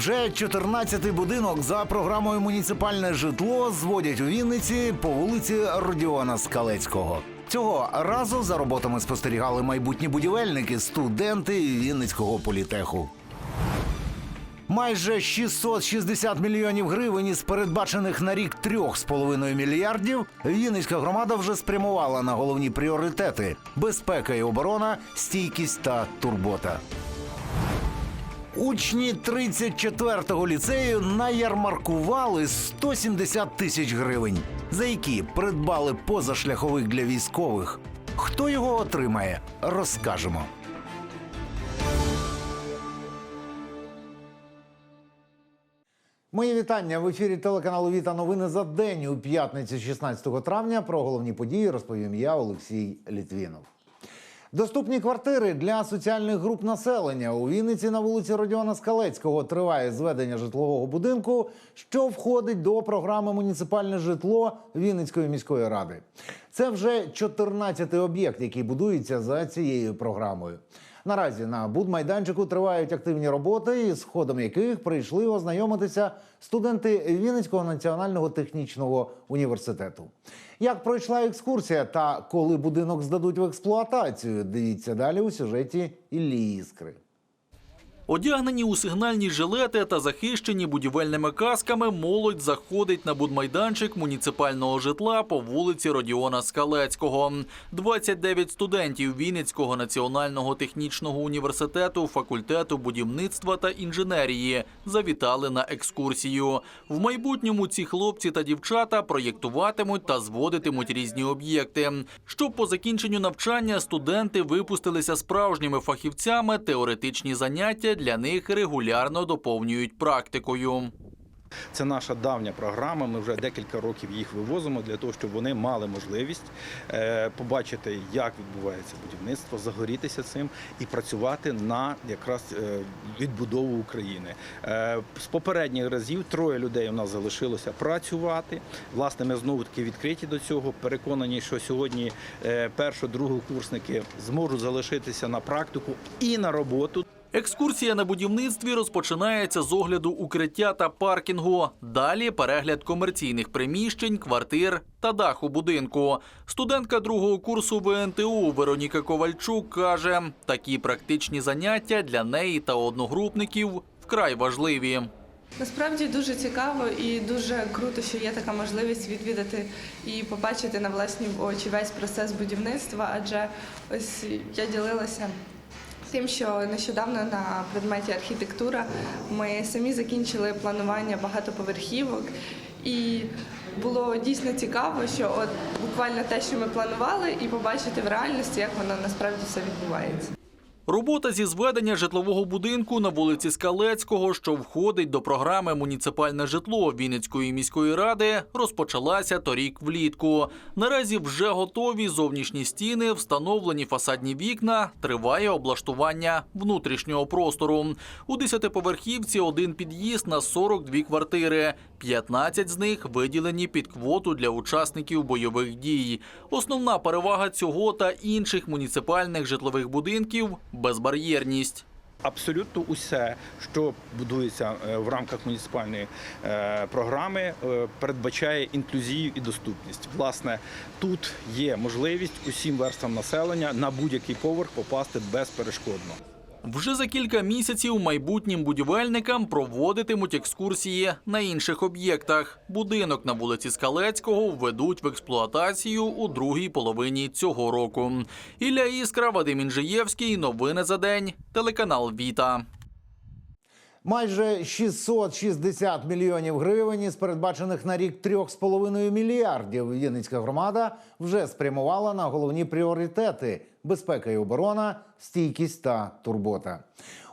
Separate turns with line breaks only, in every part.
Вже 14-й будинок за програмою муніципальне житло зводять у Вінниці по вулиці Родіона Скалецького. Цього разу за роботами спостерігали майбутні будівельники, студенти Вінницького політеху. Майже 660 мільйонів гривень із передбачених на рік 3,5 мільярдів Вінницька громада вже спрямувала на головні пріоритети: безпека і оборона, стійкість та турбота. Учні 34-го ліцею наярмаркували 170 тисяч гривень, за які придбали позашляховик для військових. Хто його отримає, розкажемо. Мої вітання в ефірі телеканалу Віта новини за день у п'ятницю 16 травня. Про головні події розповім я, Олексій Літвінов. Доступні квартири для соціальних груп населення у Вінниці на вулиці Родіона Скалецького триває зведення житлового будинку, що входить до програми Муніципальне житло Вінницької міської ради. Це вже 14-й об'єкт, який будується за цією програмою. Наразі на будмайданчику тривають активні роботи, із ходом яких прийшли ознайомитися студенти Вінницького національного технічного університету. Як пройшла екскурсія та коли будинок здадуть в експлуатацію, дивіться далі у сюжеті Іллі Іскри.
Одягнені у сигнальні жилети та захищені будівельними касками, молодь заходить на будмайданчик муніципального житла по вулиці Родіона Скалецького. 29 студентів Вінницького національного технічного університету факультету будівництва та інженерії завітали на екскурсію. В майбутньому ці хлопці та дівчата проєктуватимуть та зводитимуть різні об'єкти. Щоб по закінченню навчання студенти випустилися справжніми фахівцями, теоретичні заняття для них регулярно доповнюють практикою.
Це наша давня програма. Ми вже декілька років їх вивозимо для того, щоб вони мали можливість е, побачити, як відбувається будівництво, загорітися цим і працювати на якраз е, відбудову України. Е, З попередніх разів троє людей у нас залишилося працювати. Власне, ми знову таки відкриті до цього. Переконані, що сьогодні е, першо, другокурсники зможуть залишитися на практику і на роботу.
Екскурсія на будівництві розпочинається з огляду укриття та паркінгу. Далі перегляд комерційних приміщень, квартир та даху будинку. Студентка другого курсу ВНТУ Вероніка Ковальчук каже, такі практичні заняття для неї та одногрупників вкрай важливі.
Насправді дуже цікаво і дуже круто, що є така можливість відвідати і побачити на власні очі весь процес будівництва. Адже ось я ділилася тим, що нещодавно на предметі архітектура ми самі закінчили планування багатоповерхівок. І було дійсно цікаво, що от буквально те, що ми планували, і побачити в реальності, як воно насправді все відбувається.
Робота зі зведення житлового будинку на вулиці Скалецького, що входить до програми Муніципальне житло Вінницької міської ради, розпочалася торік влітку. Наразі вже готові зовнішні стіни, встановлені фасадні вікна, триває облаштування внутрішнього простору. У десятиповерхівці один під'їзд на 42 квартири. 15 з них виділені під квоту для учасників бойових дій. Основна перевага цього та інших муніципальних житлових будинків безбар'єрність.
Абсолютно усе, що будується е, в рамках муніципальної е, програми, е, передбачає інклюзію і доступність. Власне, тут є можливість усім верствам населення на будь-який поверх попасти безперешкодно.
Вже за кілька місяців майбутнім будівельникам проводитимуть екскурсії на інших об'єктах. Будинок на вулиці Скалецького введуть в експлуатацію у другій половині цього року. Ілля Іскра, Вадим Інжиєвський. Новини за день. Телеканал Віта.
Майже 660 мільйонів гривень із передбачених на рік 3,5 мільярдів Вінницька громада вже спрямувала на головні пріоритети: безпека і оборона, стійкість та турбота.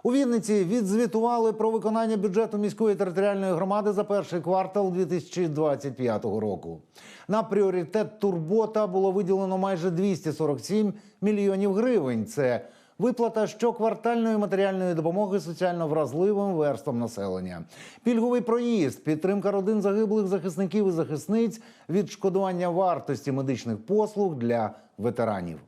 У Вінниці відзвітували про виконання бюджету міської територіальної громади за перший квартал 2025 року. На пріоритет турбота було виділено майже 247 мільйонів гривень. Це Виплата щоквартальної матеріальної допомоги соціально вразливим верствам населення, пільговий проїзд, підтримка родин загиблих захисників і захисниць, відшкодування вартості медичних послуг для ветеранів.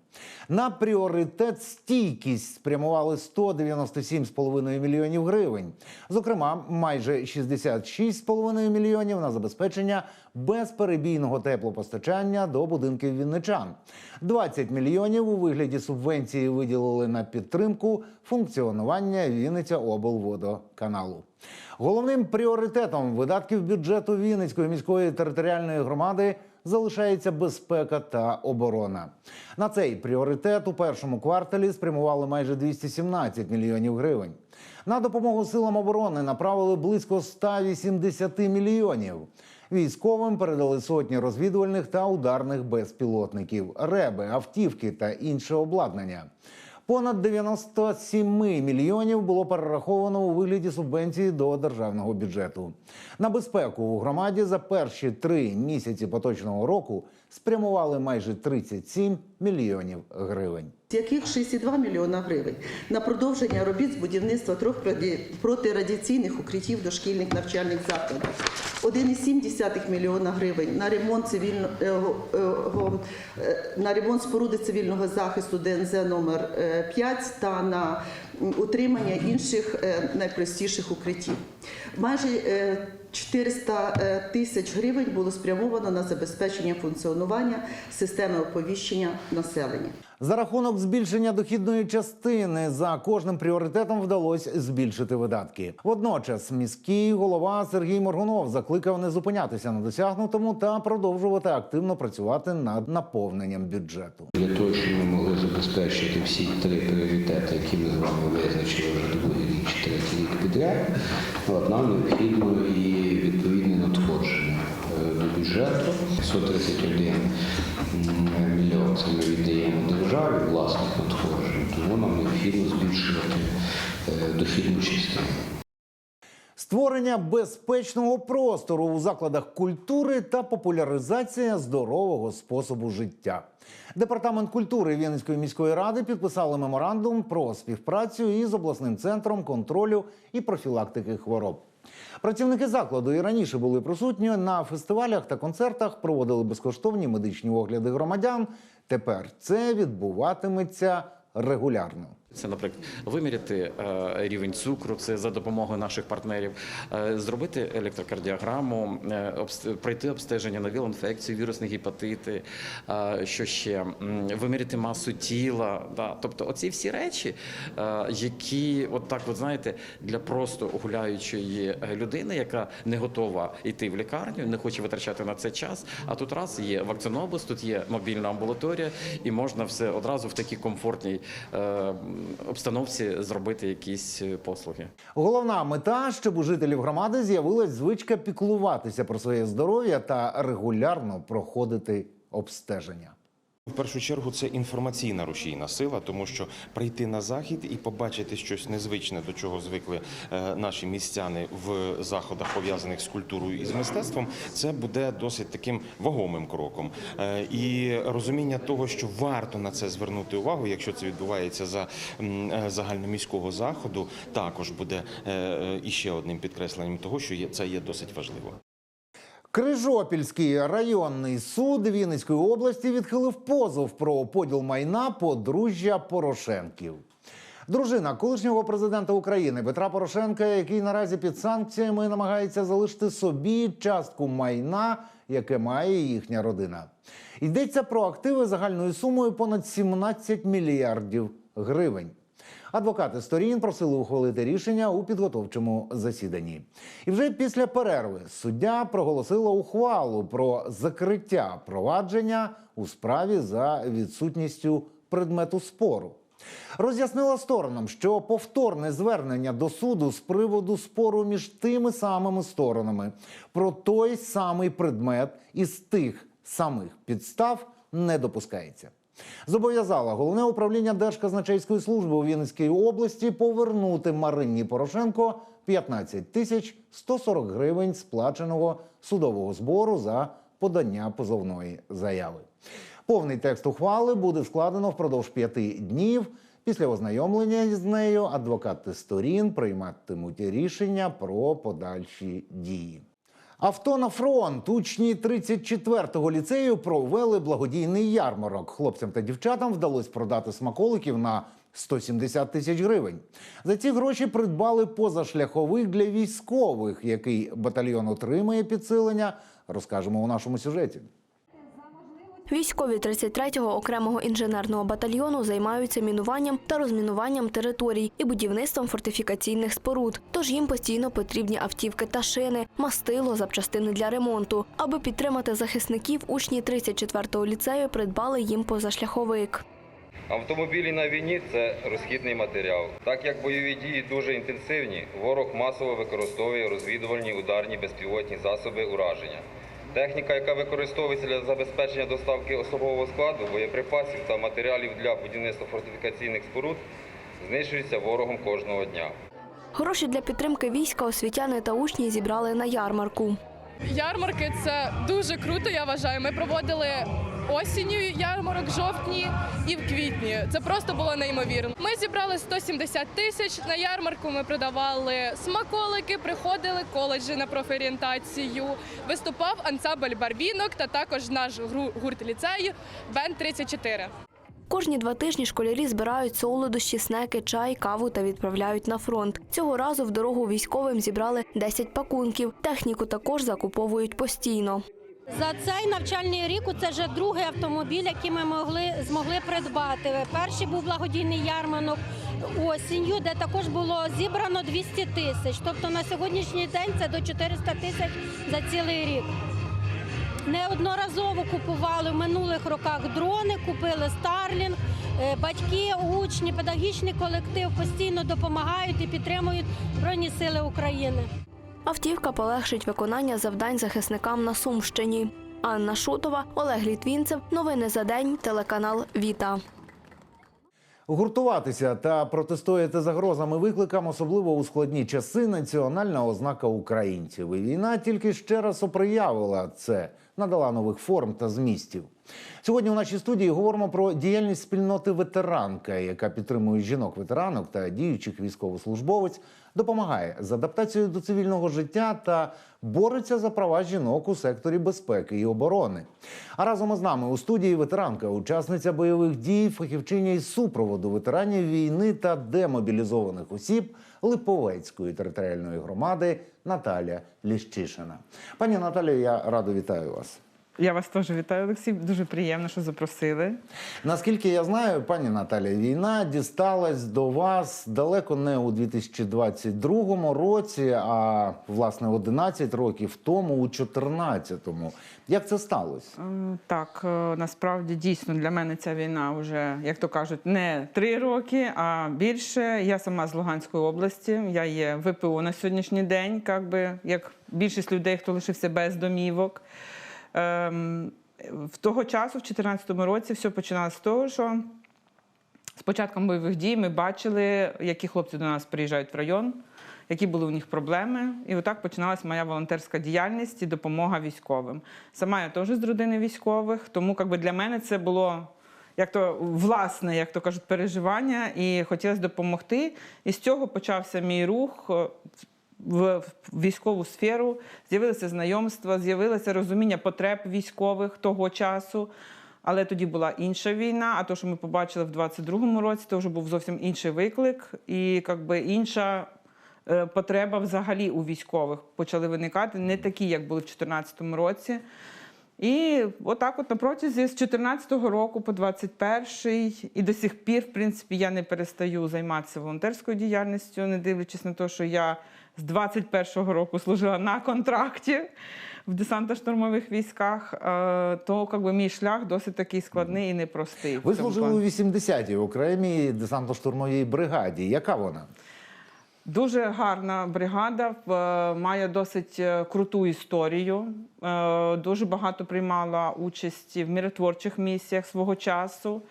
На пріоритет стійкість спрямували 197,5 мільйонів гривень. Зокрема, майже 66,5 мільйонів на забезпечення безперебійного теплопостачання до будинків вінничан. 20 мільйонів у вигляді субвенції виділили на підтримку функціонування Вінниця облводоканалу. Головним пріоритетом видатків бюджету Вінницької міської територіальної громади залишається безпека та оборона. На цей пріоритет у першому кварталі спрямували майже 217 мільйонів гривень. На допомогу силам оборони направили близько 180 мільйонів. Військовим передали сотні розвідувальних та ударних безпілотників, реби, автівки та інше обладнання. Понад 97 мільйонів було перераховано у вигляді субвенції до державного бюджету. На безпеку у громаді за перші три місяці поточного року спрямували майже 37 мільйонів гривень.
з яких 62 мільйона гривень на продовження робіт з будівництва трьох протирадіаційних укриттів дошкільних навчальних закладів, 1,7 мільйона гривень на ремонт цивільно е, е, е, на ремонт споруди цивільного захисту ДНЗ номер 5 та на утримання інших е, найпростіших укриттів. Майже е, 400 е, тисяч гривень було спрямовано на забезпечення функціонування системи оповіщення населення.
За рахунок збільшення дохідної частини за кожним пріоритетом вдалося збільшити видатки. Водночас міський голова Сергій Моргунов закликав не зупинятися на досягнутому та продовжувати активно працювати над наповненням бюджету.
Для того, щоб ми могли забезпечити всі три пріоритети, які ми з вами визначили вже другий рік чи третій рік підряд, нам необхідно і відповідне надходження е, до бюджету. 131 м, мільйон це ми віддаємо державі власних надходжень, тому нам необхідно збільшувати е, дохідну частину.
Створення безпечного простору у закладах культури та популяризація здорового способу життя. Департамент культури Вінницької міської ради підписали меморандум про співпрацю із обласним центром контролю і профілактики хвороб. Працівники закладу і раніше були присутні на фестивалях та концертах, проводили безкоштовні медичні огляди громадян. Тепер це відбуватиметься регулярно.
Це, наприклад, виміряти е, рівень цукру, це за допомогою наших партнерів, е, зробити електрокардіограму, е, пройти обстеження на віл-інфекцію, вірусні гепатити, що ще виміряти масу тіла. Тобто, оці всі речі, які, от так, от знаєте, для просто гуляючої людини, яка не готова йти в лікарню, не хоче витрачати на це час. А тут раз є вакцинобус, тут є мобільна амбулаторія, і можна все одразу в такій комфортній обстановці зробити якісь е, послуги.
Головна мета, щоб у жителів громади з'явилась звичка піклуватися про своє здоров'я та регулярно проходити обстеження.
В першу чергу це інформаційна рушійна сила, тому що прийти на захід і побачити щось незвичне, до чого звикли е, наші містяни в заходах, пов'язаних з культурою і з мистецтвом, це буде досить таким вагомим кроком. Е, І розуміння того, що варто на це звернути увагу, якщо це відбувається за е, загальноміського заходу, також буде іще одним підкресленням того, що це є досить важливо.
Крижопільський районний суд Вінницької області відхилив позов про поділ майна подружжя Порошенків. Дружина колишнього президента України Петра Порошенка, який наразі під санкціями намагається залишити собі частку майна, яке має їхня родина. Йдеться про активи загальною сумою понад 17 мільярдів гривень. Адвокати сторін просили ухвалити рішення у підготовчому засіданні. І вже після перерви суддя проголосила ухвалу про закриття провадження у справі за відсутністю предмету спору. Роз'яснила сторонам, що повторне звернення до суду з приводу спору між тими самими сторонами про той самий предмет із тих самих підстав не допускається. Зобов'язала головне управління Держказначейської служби у Вінницькій області повернути Марині Порошенко 15 тисяч 140 гривень сплаченого судового збору за подання позовної заяви. Повний текст ухвали буде складено впродовж п'яти днів. Після ознайомлення з нею адвокати сторін прийматимуть рішення про подальші дії. Авто на фронт. Учні 34-го ліцею провели благодійний ярмарок. Хлопцям та дівчатам вдалося продати смаколиків на 170 тисяч гривень. За ці гроші придбали позашляховик для військових, який батальйон отримає підсилення. Розкажемо у нашому сюжеті.
Військові 33-го окремого інженерного батальйону займаються мінуванням та розмінуванням територій і будівництвом фортифікаційних споруд. Тож їм постійно потрібні автівки та шини, мастило, запчастини для ремонту. Аби підтримати захисників, учні 34-го ліцею придбали їм позашляховик.
Автомобілі на війні це розхідний матеріал. Так як бойові дії дуже інтенсивні, ворог масово використовує розвідувальні ударні безпілотні засоби ураження. Техніка, яка використовується для забезпечення доставки особового складу, боєприпасів та матеріалів для будівництва фортифікаційних споруд, знищується ворогом кожного дня.
Гроші для підтримки війська освітяни та учні зібрали на ярмарку.
Ярмарки це дуже круто. Я вважаю. Ми проводили осінню ярмарок жовтні і в квітні. Це просто було неймовірно. Ми зібрали 170 тисяч. На ярмарку ми продавали смаколики, приходили коледжі на профорієнтацію. Виступав ансамбль барбінок та також наш гурт ліцею Бен 34
Кожні два тижні школярі збирають солодощі, снеки, чай, каву та відправляють на фронт. Цього разу в дорогу військовим зібрали 10 пакунків. Техніку також закуповують постійно.
За цей навчальний рік це вже другий автомобіль, який ми могли змогли придбати. Перший був благодійний ярмарок осінню, де також було зібрано 200 тисяч. Тобто на сьогоднішній день це до 400 тисяч за цілий рік. Неодноразово купували в минулих роках дрони, купили Старлінг. Е, Батьки, учні, педагогічний колектив постійно допомагають і підтримують Збройні Сили України.
Автівка полегшить виконання завдань захисникам на Сумщині. Анна Шутова, Олег Літвінцев. Новини за день. Телеканал Віта.
Гуртуватися та протистояти загрозам і викликам, особливо у складні часи, національна ознака українців. І війна тільки ще раз опроявила це, надала нових форм та змістів. Сьогодні у нашій студії говоримо про діяльність спільноти ветеранка, яка підтримує жінок-ветеранок та діючих військовослужбовець, допомагає з адаптацією до цивільного життя та бореться за права жінок у секторі безпеки і оборони. А разом із нами у студії ветеранка, учасниця бойових дій, фахівчиня із супроводу ветеранів війни та демобілізованих осіб Липовецької територіальної громади Наталя Ліщишина. Пані Наталію, я радо вітаю вас.
Я вас теж вітаю, Олексій. Дуже приємно, що запросили.
Наскільки я знаю, пані Наталя, війна дісталась до вас далеко не у 2022 році, а власне 11 років тому, у 2014-му. Як це сталося?
Е, Так, е, насправді дійсно для мене ця війна вже, як то кажуть, не три роки, а більше. Я сама з Луганської області. Я є ВПО на сьогоднішній день, як більшість людей, хто лишився без домівок. Ем, в того часу, в 2014 році, все починалося з того, що з початком бойових дій ми бачили, які хлопці до нас приїжджають в район, які були у них проблеми. І отак починалась моя волонтерська діяльність і допомога військовим. Сама я теж з родини військових, тому якби, для мене це було. Як то власне, як то кажуть, переживання, і хотілося допомогти. І з цього почався мій рух е, в військову сферу. З'явилися знайомства, з'явилося розуміння потреб військових того часу. Але тоді була інша війна. А то, що ми побачили в 22-му році, то вже був зовсім інший виклик, і якби інша е, потреба взагалі у військових почали виникати, не такі, як були в 2014 році. І отак, от на протязі з 14-го року по 21-й, і до сих пір, в принципі, я не перестаю займатися волонтерською діяльністю, не дивлячись на те, що я з 21-го року служила на контракті в десантно-штурмових військах, е, то якби, мій шлях досить такий складний і непростий.
Ви служили у 80-й окремій десантно-штурмовій бригаді. Яка вона?
Дуже гарна бригада, в- має досить е, круту історію. Е, Дуже багато приймала участі в миротворчих місіях свого часу.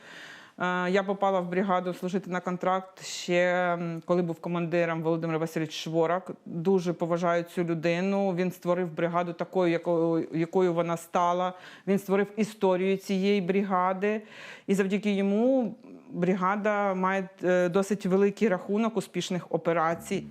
Е, Я попала в бригаду служити на контракт ще коли був командиром Володимир Васильович Шворак. Дуже поважаю цю людину. Він створив бригаду такою, якою, якою вона стала. Він створив історію цієї бригади. І завдяки йому бригада має е, досить великий рахунок успішних операцій.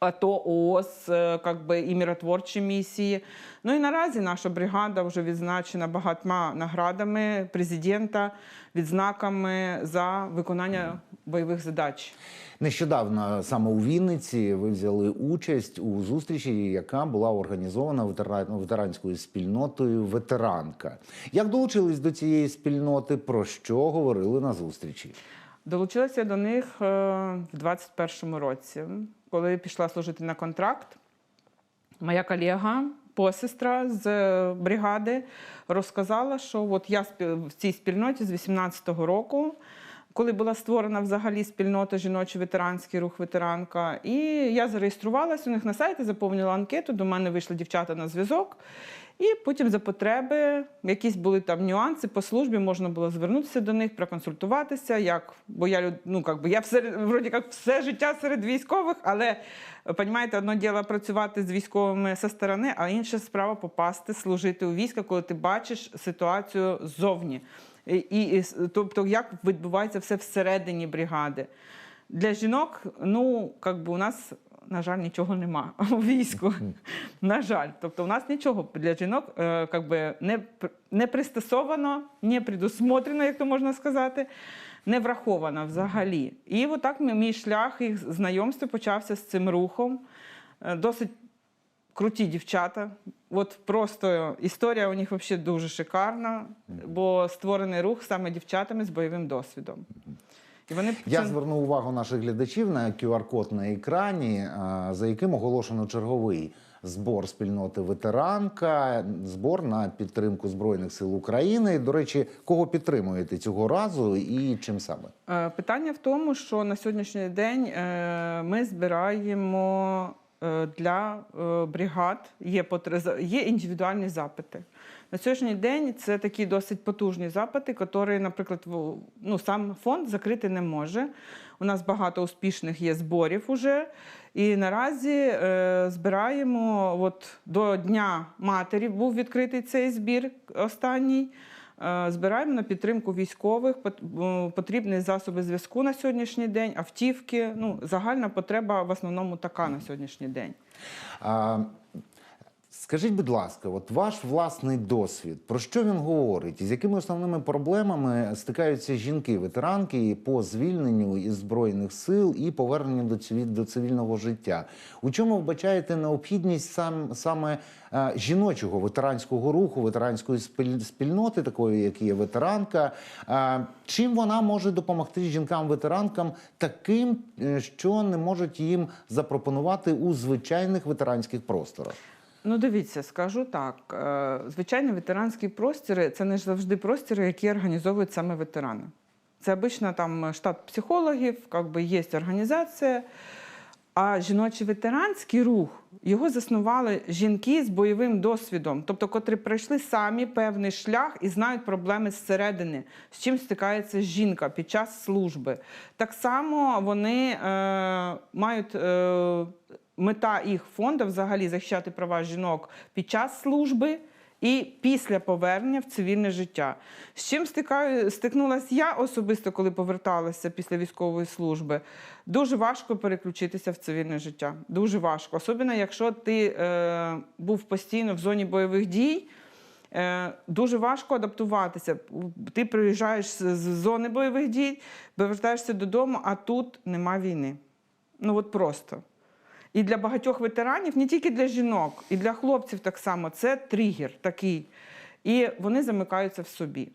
АТО, ООС, е, как би, і миротворчі місії. Ну і наразі наша бригада вже відзначена багатьма наградами президента, відзнаками за виконання бойових задач.
Нещодавно саме у Вінниці ви взяли участь у зустрічі, яка була організована ветеранською спільнотою Ветеранка. Як долучились до цієї спільноти? Про що говорили на зустрічі?
Долучилася до них е, в 21-му році, коли пішла служити на контракт. Моя колега, посестра з е, бригади, розказала, що от я в цій спільноті з 18-го року, коли була створена взагалі спільнота жіночий ветеранський рух ветеранка. І я зареєструвалася у них на сайті, заповнила анкету. До мене вийшли дівчата на зв'язок. І потім за потреби якісь були там нюанси по службі, можна було звернутися до них, проконсультуватися. Як, бо я ну, как би, я все, вроді як все життя серед військових, але розумієте, одне діло працювати з військовими зі сторони, а інша справа попасти, служити у війська, коли ти бачиш ситуацію ззовні. І, і, тобто, як відбувається все всередині бригади. Для жінок, ну, как би у нас, на жаль, нічого нема у війську. На жаль. Тобто у нас нічого для жінок е, как би, не, не пристосовано, не предусмотрено, як то можна сказати, не враховано взагалі. І отак мій- мій шлях їх знайомства почався з цим рухом. Е, Досить круті дівчата. От просто історія у них взагалі дуже шикарна, бо створений рух саме дівчатами з бойовим досвідом. І вони
Я
це-
зверну увагу наших глядачів на QR-код на екрані, за яким оголошено черговий збор спільноти ветеранка, збор на підтримку Збройних сил України. До речі, кого підтримуєте цього разу і чим саме?
Е, Питання в тому, що на сьогоднішній день е, ми збираємо е, для е, бригад, є, потре- за- є індивідуальні запити. На сьогоднішній день це такі досить потужні запити, які, наприклад, ну, сам фонд закрити не може. У нас багато успішних є зборів уже. І наразі е, збираємо от до Дня матері був відкритий цей збір останній. Е, Збираємо на підтримку військових потрібні засоби зв'язку на сьогоднішній день, автівки. Ну, загальна потреба в основному така на сьогоднішній день.
Скажіть, будь ласка, от ваш власний досвід, про що він говорить? І з якими основними проблемами стикаються жінки-ветеранки по звільненню із збройних сил і поверненню до циві- до цивільного життя? У чому вбачаєте необхідність сам саме е, жіночого ветеранського руху, ветеранської спіль- спільноти, такої, як є ветеранка? Е, Чим вона може допомогти жінкам-ветеранкам таким, е, що не можуть їм запропонувати у звичайних ветеранських просторах?
Ну, дивіться, скажу так. е, Звичайно, ветеранські простіри це не завжди простіри, які організовують саме ветерани. Це обично там штат психологів, якби є організація. А жіночий ветеранський рух його заснували жінки з бойовим досвідом, тобто котрі пройшли самі певний шлях і знають проблеми зсередини, з чим стикається жінка під час служби. Так само вони е, мають е, мета їх фонду взагалі захищати права жінок під час служби. І після повернення в цивільне життя. З чим стикаю, стикнулася я особисто, коли поверталася після військової служби. Дуже важко переключитися в цивільне життя. Дуже важко. Особливо, якщо ти е, був постійно в зоні бойових дій, е, дуже важко адаптуватися. Ти приїжджаєш з, зони бойових дій, повертаєшся додому, а тут нема війни. Ну от просто. І для багатьох ветеранів, не тільки для жінок, і для хлопців так само, це тригер такий. І вони замикаються в собі.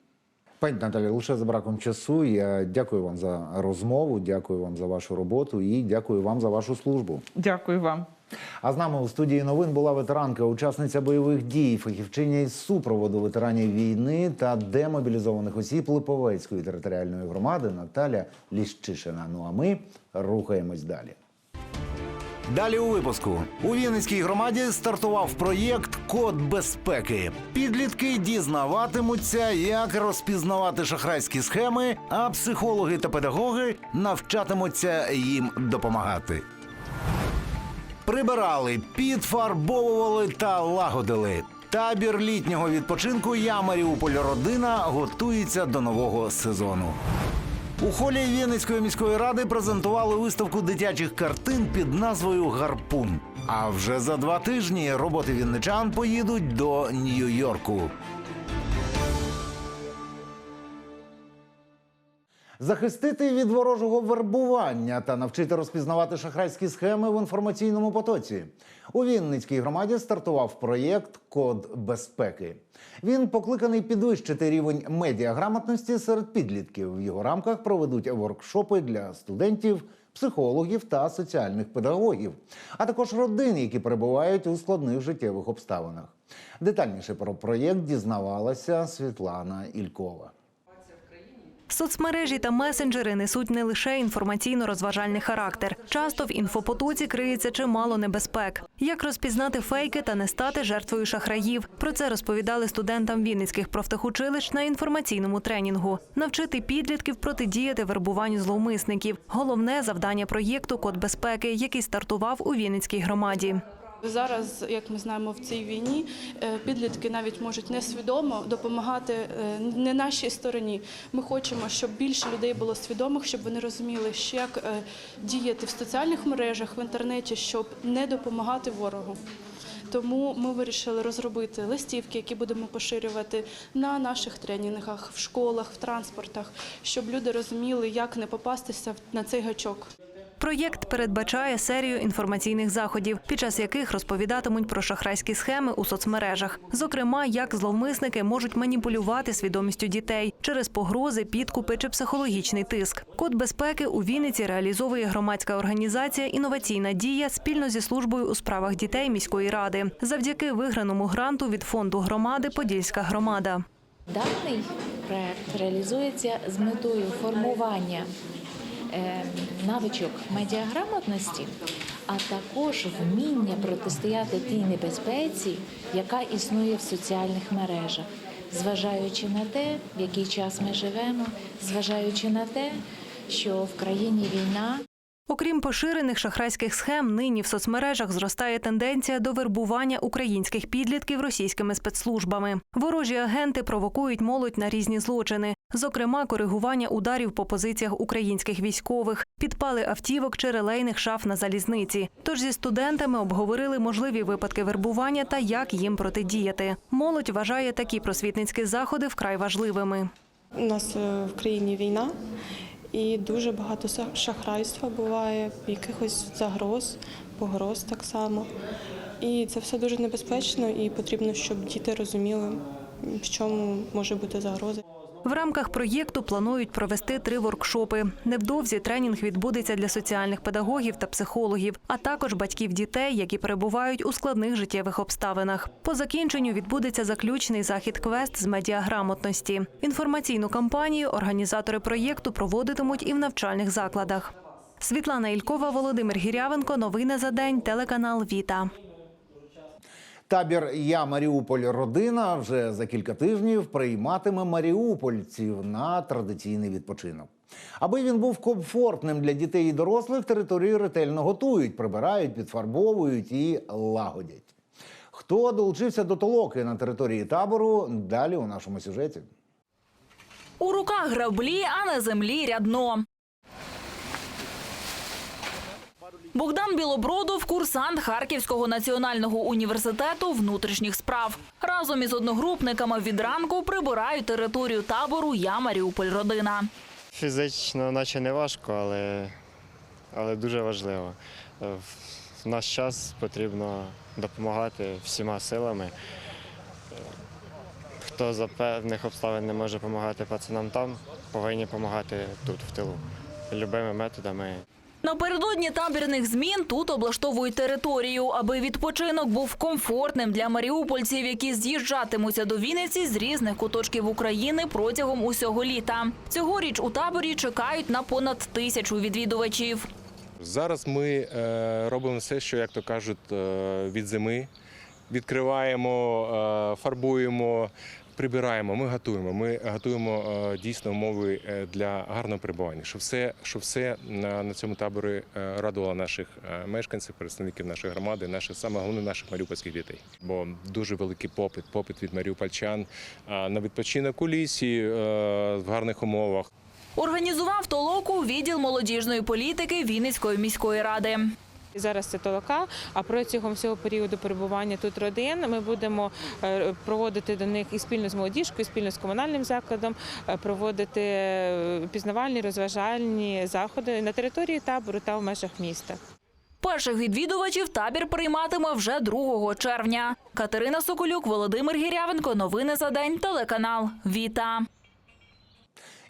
Пані Наталі, лише за браком часу. Я дякую вам за розмову, дякую вам за вашу роботу і дякую вам за вашу службу.
Дякую вам.
А з нами у студії новин була ветеранка, учасниця бойових дій, фахівчиня із супроводу ветеранів війни та демобілізованих осіб Липовецької територіальної громади Наталя Ліщишина. Ну а ми рухаємось далі. Далі у випуску у Вінницькій громаді стартував проєкт Код безпеки. Підлітки дізнаватимуться, як розпізнавати шахрайські схеми, а психологи та педагоги навчатимуться їм допомагати. Прибирали, підфарбовували та лагодили. Табір літнього відпочинку Я Маріуполь Родина готується до нового сезону. У холі Вінницької міської ради презентували виставку дитячих картин під назвою Гарпун. А вже за два тижні роботи вінничан поїдуть до Нью-Йорку. Захистити від ворожого вербування та навчити розпізнавати шахрайські схеми в інформаційному потоці. У Вінницькій громаді стартував проєкт Код безпеки. Він покликаний підвищити рівень медіаграмотності серед підлітків. В його рамках проведуть воркшопи для студентів, психологів та соціальних педагогів, а також родин, які перебувають у складних життєвих обставинах. Детальніше про проєкт дізнавалася Світлана Ількова.
Соцмережі та месенджери несуть не лише інформаційно-розважальний характер. Часто в інфопотоці криється чимало небезпек. Як розпізнати фейки та не стати жертвою шахраїв? Про це розповідали студентам Вінницьких профтехучилищ на інформаційному тренінгу. Навчити підлітків протидіяти вербуванню зловмисників. Головне завдання проєкту Код безпеки, який стартував у Вінницькій громаді.
Зараз, як ми знаємо, в цій війні е, підлітки навіть можуть несвідомо допомагати е, не нашій стороні. Ми хочемо, щоб більше людей було свідомих, щоб вони розуміли, як е, діяти в соціальних мережах, в інтернеті, щоб не допомагати ворогу. Тому ми вирішили розробити листівки, які будемо поширювати на наших тренінгах, в школах, в транспортах, щоб люди розуміли, як не попастися на цей гачок.
Проєкт передбачає серію інформаційних заходів, під час яких розповідатимуть про шахрайські схеми у соцмережах. Зокрема, як зловмисники можуть маніпулювати свідомістю дітей через погрози, підкупи чи психологічний тиск. Код безпеки у Вінниці реалізовує громадська організація Інноваційна дія спільно зі службою у справах дітей міської ради завдяки виграному гранту від фонду громади Подільська громада.
Даний проект реалізується з метою формування навичок медіаграмотності, а також вміння протистояти тій небезпеці, яка існує в соціальних мережах, зважаючи на те, в який час ми живемо, зважаючи на те, що в країні війна.
Окрім поширених шахрайських схем, нині в соцмережах зростає тенденція до вербування українських підлітків російськими спецслужбами. Ворожі агенти провокують молодь на різні злочини, зокрема коригування ударів по позиціях українських військових, підпали автівок чи релейних шаф на залізниці. Тож зі студентами обговорили можливі випадки вербування та як їм протидіяти. Молодь вважає такі просвітницькі заходи вкрай важливими.
У нас е, в країні війна, і дуже багато шахрайства буває, якихось загроз, погроз так само. І це все дуже небезпечно, і потрібно, щоб діти розуміли, в чому може бути загроза.
В рамках проєкту планують провести три воркшопи. Невдовзі тренінг відбудеться для соціальних педагогів та психологів, а також батьків дітей, які перебувають у складних життєвих обставинах. По закінченню відбудеться заключний захід квест з медіаграмотності. Інформаційну кампанію організатори проєкту проводитимуть і в навчальних закладах. Світлана Ількова, Володимир Гірявенко. Новини за день. Телеканал Віта.
Табір Я Маріуполь родина вже за кілька тижнів прийматиме маріупольців на традиційний відпочинок. Аби він був комфортним для дітей і дорослих, територію ретельно готують, прибирають, підфарбовують і лагодять. Хто долучився до толоки на території табору? Далі у нашому сюжеті.
У руках граблі, а на землі рядно. Богдан Білобродов – курсант Харківського національного університету внутрішніх справ. Разом із одногрупниками від ранку прибирають територію табору «Я Маріуполь родина».
Фізично, наче не важко, але, дуже важливо. В наш час потрібно допомагати всіма силами. Хто за певних обставин не може допомагати пацанам там, повинні допомагати тут, в тилу, любими методами.
Напередодні табірних змін тут облаштовують територію, аби відпочинок був комфортним для маріупольців, які з'їжджатимуться до Вінниці з різних куточків України протягом усього літа. Цьогоріч у таборі чекають на понад тисячу відвідувачів.
Зараз ми е, робимо все, що, як то кажуть, е, від зими. Відкриваємо, е, фарбуємо, прибираємо, ми готуємо. Ми готуємо е, дійсно умови е, для гарного перебування, щоб все, щоб все на, цьому таборі е, радувало наших е, мешканців, представників нашої громади, наших саме головне наших маріупольських дітей. Бо дуже великий попит, попит від маріупольчан е, на відпочинок у лісі е, в гарних умовах.
Організував толоку відділ молодіжної політики Вінницької міської ради.
Зараз це толока, а протягом всього періоду перебування тут родин ми будемо е, проводити до них і спільно з молодіжкою, і спільно з комунальним закладом, е, проводити е, пізнавальні, розважальні заходи на території табору та в межах міста.
Перших відвідувачів табір прийматиме вже 2 червня. Катерина Соколюк, Володимир Гірявенко. Новини за день. Телеканал Віта.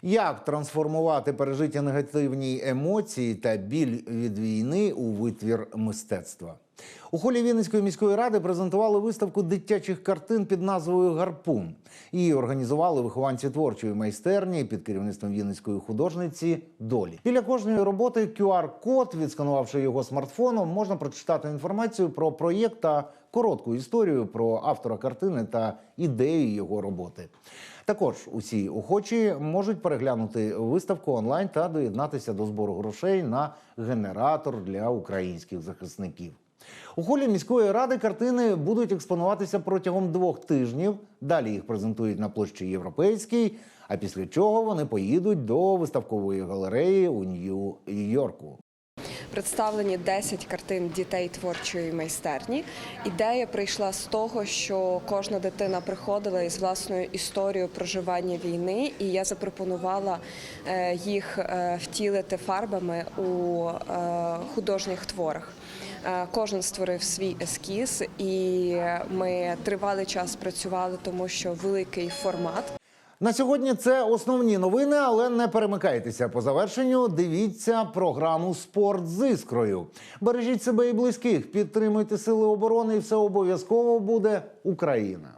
Як трансформувати пережиті негативні емоції та біль від війни у витвір мистецтва? У холі Вінницької міської ради презентували виставку дитячих картин під назвою Гарпун. Її організували вихованці творчої майстерні під керівництвом вінницької художниці Долі. Біля кожної роботи QR-код, відсканувавши його смартфоном, можна прочитати інформацію про проєкт та коротку історію про автора картини та ідею його роботи. Також усі охочі можуть переглянути виставку онлайн та доєднатися до збору грошей на генератор для українських захисників. У холі міської ради картини будуть експонуватися протягом двох тижнів. Далі їх презентують на площі Європейській. А після чого вони поїдуть до виставкової галереї у Нью-Йорку.
Представлені 10 картин дітей творчої майстерні. Ідея прийшла з того, що кожна дитина приходила із власною історією проживання війни, і я запропонувала е, їх е, втілити фарбами у е, художніх творах. Е, Кожен створив свій ескіз, і ми тривалий час працювали, тому що великий формат.
На сьогодні це основні новини, але не перемикайтеся. По завершенню дивіться програму Спорт з іскрою. Бережіть себе і близьких, підтримуйте сили оборони, і все обов'язково буде Україна.